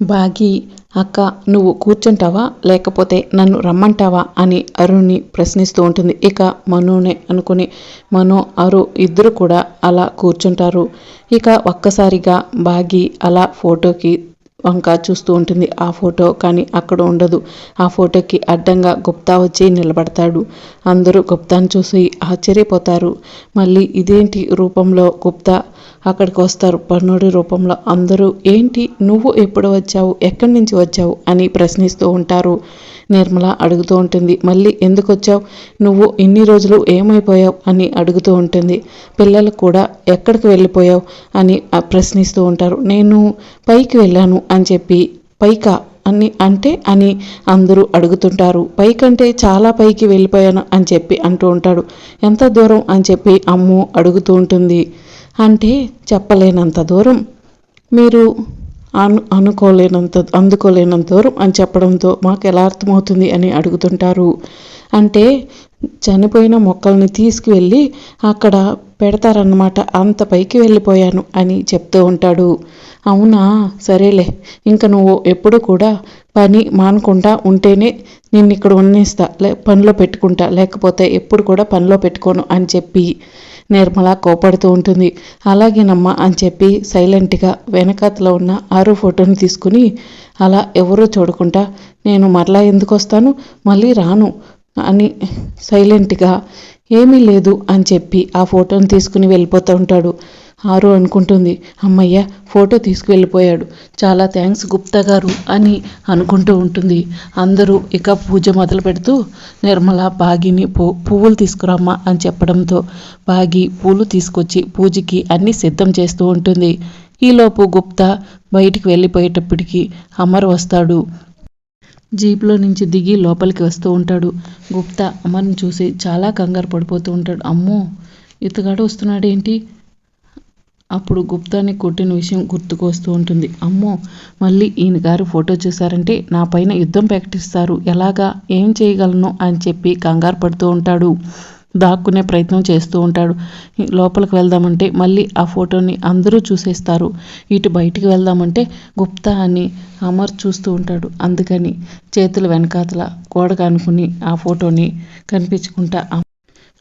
బాగి అక్క నువ్వు కూర్చుంటావా? లేకపోతే నన్ను రమ్మంటావా? అని అరుణ్ని ప్రశ్నిస్తూ ఉంటుంది. ఇక మనునే అనుకుని మను అరు ఇద్దరు కూడా అలా కూర్చుంటారు. ఇక ఒక్కసారిగా బాగి అలా ఫోటోకి వంక చూస్తూ ఉంటుంది. ఆ ఫోటో కానీ అక్కడ ఉండదు. ఆ ఫోటోకి అడ్డంగా గుప్తా వచ్చి నిలబడతాడు. అందరూ గుప్తాను చూసి ఆశ్చర్యపోతారు. మళ్ళీ ఇదేంటి రూపంలో గుప్తా అక్కడికి వస్తారు? పన్నుడి రూపంలో అందరూ ఏంటి? నువ్వు ఎప్పుడు వచ్చావు? ఎక్కడి నుంచి వచ్చావు? అని ప్రశ్నిస్తూ ఉంటారు. నిర్మల అడుగుతూ ఉంటుంది మళ్ళీ ఎందుకు వచ్చావు? నువ్వు ఇన్ని రోజులు ఏమైపోయావు? అని అడుగుతూ ఉంటుంది పిల్లలు కూడా ఎక్కడికి వెళ్ళిపోయావు? అని ప్రశ్నిస్తూ ఉంటారు. నేను పైకి వెళ్ళాను అని చెప్పి పైకా అని అంటే అని అందరూ అడుగుతుంటారు. పైకంటే చాలా పైకి వెళ్ళిపోయాను అని చెప్పి అంటూ ఉంటాడు. ఎంత దూరం అని చెప్పి అమ్ము అడుగుతూ ఉంటుంది. అంటే చెప్పలేనంత దూరం. మీరు అను అనుకోలేనంత అందుకోలేనంత దూరం అని చెప్పడంతో మాకు ఎలా అర్థమవుతుంది అని అడుగుతుంటారు. అంటే చనిపోయిన మొక్కల్ని తీసుకువెళ్ళి అక్కడ పెడతారన్నమాట. అంత పైకి వెళ్ళిపోయాను అని చెప్తూ ఉంటాడు. అవునా? సరేలే. ఇంకా నువ్వు ఎప్పుడు కూడా పని మానకుండా ఉంటేనే నిన్ను ఇక్కడ ఉన్నిస్తా లే పనిలో పెట్టుకుంటా. లేకపోతే ఎప్పుడు కూడా పనిలో పెట్టుకోను అని చెప్పి నిర్మల కోపడుతూ ఉంటుంది. అలాగేనమ్మా అని చెప్పి సైలెంట్గా వెనకాతలో ఉన్న ఆరు ఫోటోని తీసుకుని అలా ఎవరూ చూడకుండా నేను మరలా ఎందుకు వస్తాను? మళ్ళీ రాను అని సైలెంట్గా ఏమీ లేదు అని చెప్పి ఆ ఫోటోని తీసుకుని వెళ్ళిపోతూ ఉంటాడు. ఆరు అనుకుంటుంది. అమ్మయ్య ఫోటో తీసుకువెళ్ళిపోయాడు. చాలా థ్యాంక్స్ గుప్తా గారు అని అనుకుంటూ ఉంటుంది. అందరూ ఇక పూజ మొదలు పెడుతూ నిర్మల బాగిని పువ్వులు తీసుకురామ్మా అని చెప్పడంతో బాగి పూలు తీసుకొచ్చి పూజకి అన్ని సిద్ధం చేస్తూ ఉంటుంది. ఈలోపు గుప్తా బయటికి వెళ్ళిపోయేటప్పటికి అమర్ వస్తాడు. జీప్లో నుంచి దిగి లోపలికి వస్తూ ఉంటాడు. గుప్తా అమర్ని చూసి చాలా కంగారు పడిపోతూ ఉంటాడు. అమ్మో ఇతగాడు వస్తున్నాడేంటి? అప్పుడు గుప్తాని కొట్టిన విషయం గుర్తుకొస్తూ ఉంటుంది. అమ్మో మళ్ళీ ఈయన గారు ఫోటో చూశారంటే నా పైన యుద్ధం ప్రకటిస్తారు. ఎలాగా? ఏం చేయగలను? అని చెప్పి కంగారు పడుతూ ఉంటాడు. దాక్కునే ప్రయత్నం చేస్తూ ఉంటాడు. లోపలికి వెళ్దామంటే మళ్ళీ ఆ ఫోటోని అందరూ చూసేస్తారు. ఇటు బయటికి వెళ్దామంటే గుప్తా అని అమర్ చూస్తూ ఉంటాడు. అందుకని చేతులు వెనకాతల గోడకు అనుకుని ఆ ఫోటోని కనిపించుకుంటా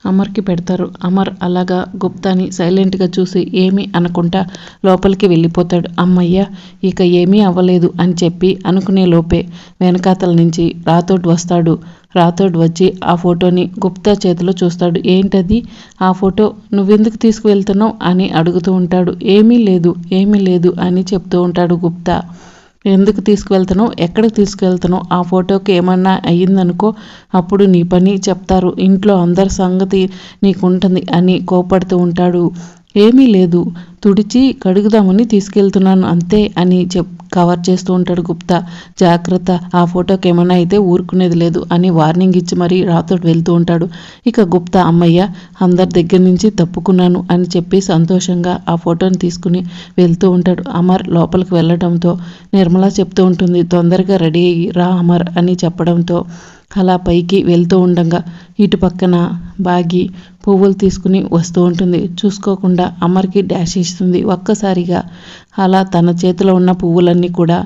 అమర్కి పెడతారు. అమర్ అలాగా గుప్తాని సైలెంట్గా చూసి ఏమీ అనకుండా లోపలికి వెళ్ళిపోతాడు. అమ్మయ్య ఇక ఏమీ అవ్వలేదు అని చెప్పి అనుకునే లోపే వెనకాతల నుంచి రాతోడ్ వస్తాడు. రాథోడ్ వచ్చి ఆ ఫోటోని గుప్తా చేతిలో చూస్తాడు. ఏంటది? ఆ ఫోటో నువ్వెందుకు తీసుకువెళ్తున్నావు? అని అడుగుతూ ఉంటాడు. ఏమీ లేదు ఏమీ లేదు అని చెప్తూ ఉంటాడు గుప్తా. ఎందుకు తీసుకువెళ్తానో ఎక్కడికి తీసుకువెళ్తానో ఆ ఫోటోకి ఏమన్నా అయ్యిందనుకో అప్పుడు నీ పని చెప్తారు. ఇంట్లో అందరి సంగతి నీకుంటుంది అని కోపడుతూ ఉంటాడు. ఏమీ లేదు. తుడిచి కడుగుదామని తీసుకెళ్తున్నాను అంతే అని చెప్ కవర్ చేస్తూ ఉంటాడు గుప్తా. జాగ్రత్త ఆ ఫోటోకి ఏమైనా అయితే ఊరుకునేది లేదు అని వార్నింగ్ ఇచ్చి మరీ రాతో వెళ్తూ ఉంటాడు. ఇక గుప్తా అమ్మయ్య అందరి దగ్గర నుంచి తప్పుకున్నాను అని చెప్పి సంతోషంగా ఆ ఫోటోని తీసుకుని వెళ్తూ ఉంటాడు. అమర్ లోపలికి వెళ్ళడంతో నిర్మల చెప్తూ ఉంటుంది తొందరగా రెడీ అయ్యి రా అమర్ అని చెప్పడంతో అలా పైకి వెళ్తూ ఉండగా ఇటు పక్కన బాగి పువ్వులు తీసుకుని వస్తూ ఉంటుంది. చూసుకోకుండా అమర్కి డాష్ ఇస్తుంది. ఒక్కసారిగా అలా తన చేతిలో ఉన్న పువ్వులన్నీ కూడా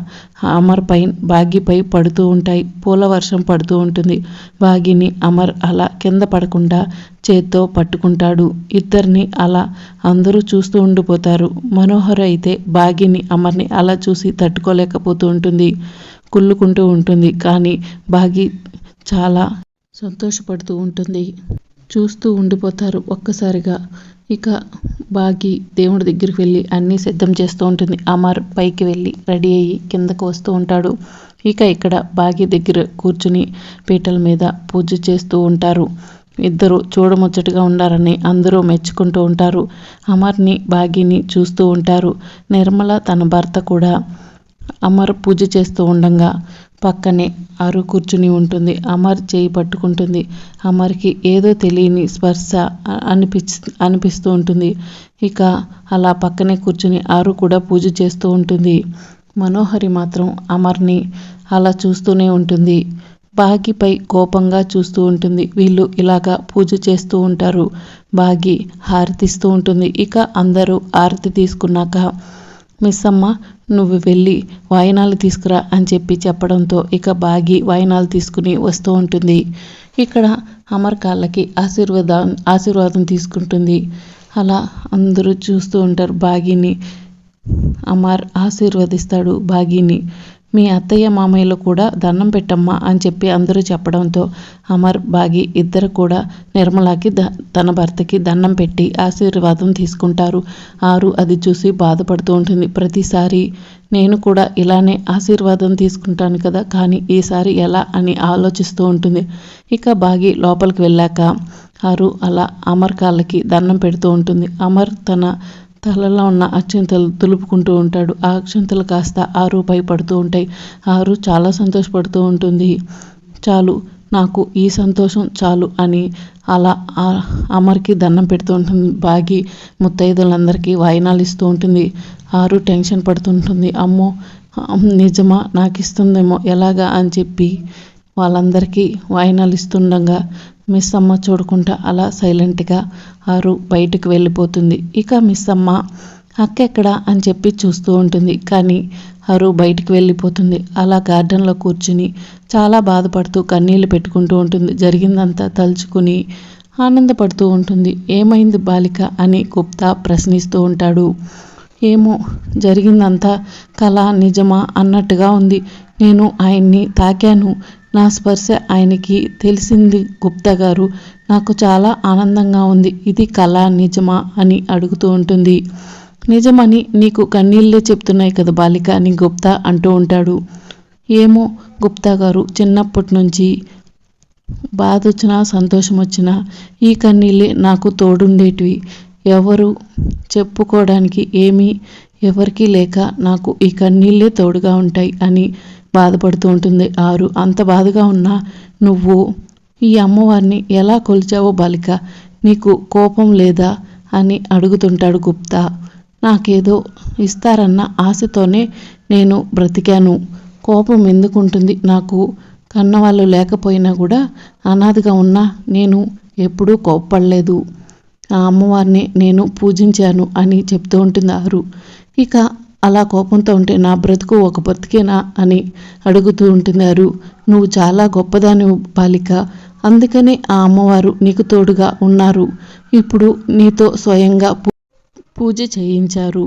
అమర్ పై బాగిపై పడుతూ ఉంటాయి. పూల వర్షం పడుతూ ఉంటుంది. బాగిని అమర్ అలా కింద పడకుండా చేత్తో పట్టుకుంటాడు. ఇద్దరిని అలా అందరూ చూస్తూ ఉండిపోతారు. మనోహర్ అయితే బాగిని అమర్ని అలా చూసి తట్టుకోలేకపోతూ ఉంటుంది. కుళ్ళుకుంటూ ఉంటుంది. కానీ బాగి చాలా సంతోషపడుతూ ఉంటుంది. చూస్తూ ఉండిపోతారు ఒక్కసారిగా. ఇక బాగి దేవుడి దగ్గరికి వెళ్ళి అన్నీ సిద్ధం చేస్తూ ఉంటుంది. అమర్ పైకి వెళ్ళి రెడీ అయ్యి కిందకు వస్తూ ఉంటాడు. ఇక ఇక్కడ బాగి దగ్గర కూర్చుని పీటల మీద పూజ చేస్తూ ఉంటారు. ఇద్దరు చూడముచ్చటగా ఉండారని అందరూ మెచ్చుకుంటూ ఉంటారు. అమర్ని బాగిని చూస్తూ ఉంటారు. నిర్మల తన భర్త కూడా అమర్ పూజ చేస్తూ ఉండగా పక్కనే అరు కూర్చుని ఉంటుంది. అమర్ చేయి పట్టుకుంటుంది. అమర్కి ఏదో తెలియని స్పర్శ అనిపి అనిపిస్తూ ఉంటుంది. ఇక అలా పక్కనే కూర్చుని ఆరు కూడా పూజ చేస్తూ ఉంటుంది. మనోహరి మాత్రం అమర్ని అలా చూస్తూనే ఉంటుంది. బాగిపై కోపంగా చూస్తూ ఉంటుంది. వీళ్ళు ఇలాగా పూజ చేస్తూ ఉంటారు. బాగి హారతిస్తూ ఉంటుంది. ఇక అందరూ హారతి తీసుకున్నాక మిస్ అమ్మ నువ్వు వెళ్ళి వాయినాలు తీసుకురా అని చెప్పి చెప్పడంతో ఇక బాగి వాయినాలు తీసుకుని వస్తూ ఉంటుంది. ఇక్కడ అమర్ కాళ్ళకి ఆశీర్వాదం ఆశీర్వాదం తీసుకుంటుంది. అలా అందరూ చూస్తూ ఉంటారు బాగిని. అమర్ ఆశీర్వదిస్తాడు బాగిని. మీ అత్తయ్య మామయ్యలు కూడా దండం పెట్టమ్మా అని చెప్పి అందరూ చెప్పడంతో అమర్ బాగి ఇద్దరు కూడా నిర్మలాకి ద తన భర్తకి దండం పెట్టి ఆశీర్వాదం తీసుకుంటారు. ఆరు అది చూసి బాధపడుతూ ఉంటుంది. ప్రతిసారి నేను కూడా ఇలానే ఆశీర్వాదం తీసుకుంటాను కదా కానీ ఈసారి ఎలా అని ఆలోచిస్తూ ఉంటుంది. ఇక బాగి లోపలికి వెళ్ళాక ఆరు అలా అమర్ కాళ్ళకి దండం పెడుతూ ఉంటుంది. అమర్ తన తలలో ఉన్న అక్షంతలు దులుపుకుంటూ ఉంటాడు. ఆ అక్షంతలు కాస్త ఆరు పడుతూ ఉంటాయి. ఆరు చాలా సంతోషపడుతూ ఉంటుంది. చాలు నాకు ఈ సంతోషం చాలు అని అలా అమర్కి దండం పెడుతూ ఉంటుంది. బాగి ముత్తైదులందరికీ వాయినాలు ఇస్తూ ఉంటుంది. ఆరు టెన్షన్ పడుతుంటుంది. అమ్మో నిజమా? నాకు ఇస్తుందేమో ఎలాగా అని చెప్పి వాళ్ళందరికీ వాయినాలు ఇస్తుండగా మిస్ అమ్మ చూడకుండా అలా సైలెంట్గా ఆరు బయటకు వెళ్ళిపోతుంది. ఇక మిస్ అమ్మ అక్కెక్కడ అని చెప్పి చూస్తూ ఉంటుంది. కానీ అరు బయటికి వెళ్ళిపోతుంది. అలా గార్డెన్లో కూర్చుని చాలా బాధపడుతూ కన్నీళ్ళు పెట్టుకుంటూ ఉంటుంది. జరిగిందంతా తలుచుకుని ఆనందపడుతూ ఉంటుంది. ఏమైంది బాలిక అని గుప్తా ప్రశ్నిస్తూ ఉంటాడు. ఏమో జరిగిందంతా కళ నిజమా అన్నట్టుగా ఉంది. నేను ఆయన్ని తాకాను. నా స్పర్శ ఆయనకి తెలిసింది గుప్తా గారు. నాకు చాలా ఆనందంగా ఉంది. ఇది కళ నిజమా అని అడుగుతూ ఉంటుంది. నిజమని నీకు కన్నీళ్ళే చెప్తున్నాయి కదా బాలిక అని గుప్తా అంటూ ఉంటాడు. ఏమో గుప్తా గారు చిన్నప్పటి నుంచి బాధ వచ్చినా సంతోషం వచ్చినా ఈ కన్నీళ్ళే నాకు తోడుండేటివి. ఎవరు చెప్పుకోవడానికి ఏమీ ఎవరికీ లేక నాకు ఈ కన్నీళ్ళే తోడుగా ఉంటాయి అని బాధపడుతూ ఉంటుంది ఆరు. అంత బాధగా ఉన్నా నువ్వు ఈ అమ్మవారిని ఎలా కొలిచావో బాలిక నీకు కోపం లేదా అని అడుగుతుంటాడు గుప్తా. నాకేదో ఇస్తారన్న ఆశతోనే నేను బ్రతికాను. కోపం ఎందుకుంటుంది? నాకు కన్నవాళ్ళు లేకపోయినా కూడా అనాథగా ఉన్నా నేను ఎప్పుడూ కోప్పడలేదు. ఆ అమ్మవారిని నేను పూజించాను అని చెప్తూ ఉంటుంది ఆరు. ఇక అలా కోపంతో ఉంటే నా బ్రతుకు ఒక బ్రతికేనా అని అడుగుతూ ఉంటున్నారు నువ్వు చాలా గొప్పదాని బాలిక. అందుకనే ఆ అమ్మవారు నీకు తోడుగా ఉన్నారు. ఇప్పుడు నీతో స్వయంగా పూజ చేయించారు.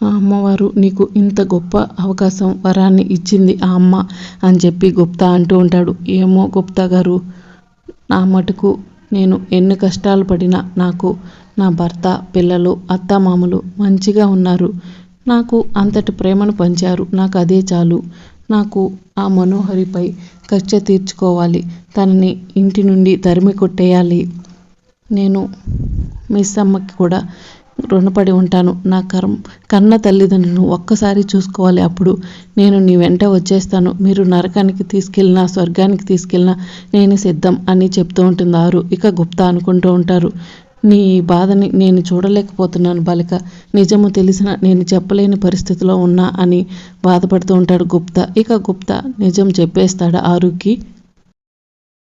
ఆ అమ్మవారు నీకు ఇంత గొప్ప అవకాశం వరాన్ని ఇచ్చింది ఆ అమ్మ అని చెప్పి గుప్తా అంటూ ఉంటాడు. ఏమో గుప్తా గారు నా మటుకు నేను ఎన్ని కష్టాలు పడినా నాకు నా భర్త పిల్లలు అత్తమామలు మంచిగా ఉన్నారు. నాకు అంతటి ప్రేమను పంచారు. నాకు అదే చాలు. నాకు ఆ మనోహరిపై కక్ష తీర్చుకోవాలి. తనని ఇంటి నుండి తరిమి కొట్టేయాలి. నేను మిస్ అమ్మకి కూడా రుణపడి ఉంటాను. నా కర్మ కన్న తల్లిదండ్రులను ఒక్కసారి చూసుకోవాలి అప్పుడు. నేను నీ వెంట వచ్చేస్తాను. మీరు నరకానికి తీసుకెళ్ళినా స్వర్గానికి తీసుకెళ్ళినా నేను సిద్ధం అని చెప్తూ ఉంటుంది ఆరు ఇక గుప్తా అనుకుంటూ ఉంటారు. నీ బాధని నేను చూడలేకపోతున్నాను బాలిక. నిజము తెలిసిన నేను చెప్పలేని పరిస్థితిలో ఉన్నా అని బాధపడుతూ ఉంటాడు గుప్తా. ఇక గుప్తా నిజం చెప్పేస్తాడు ఆరుకి?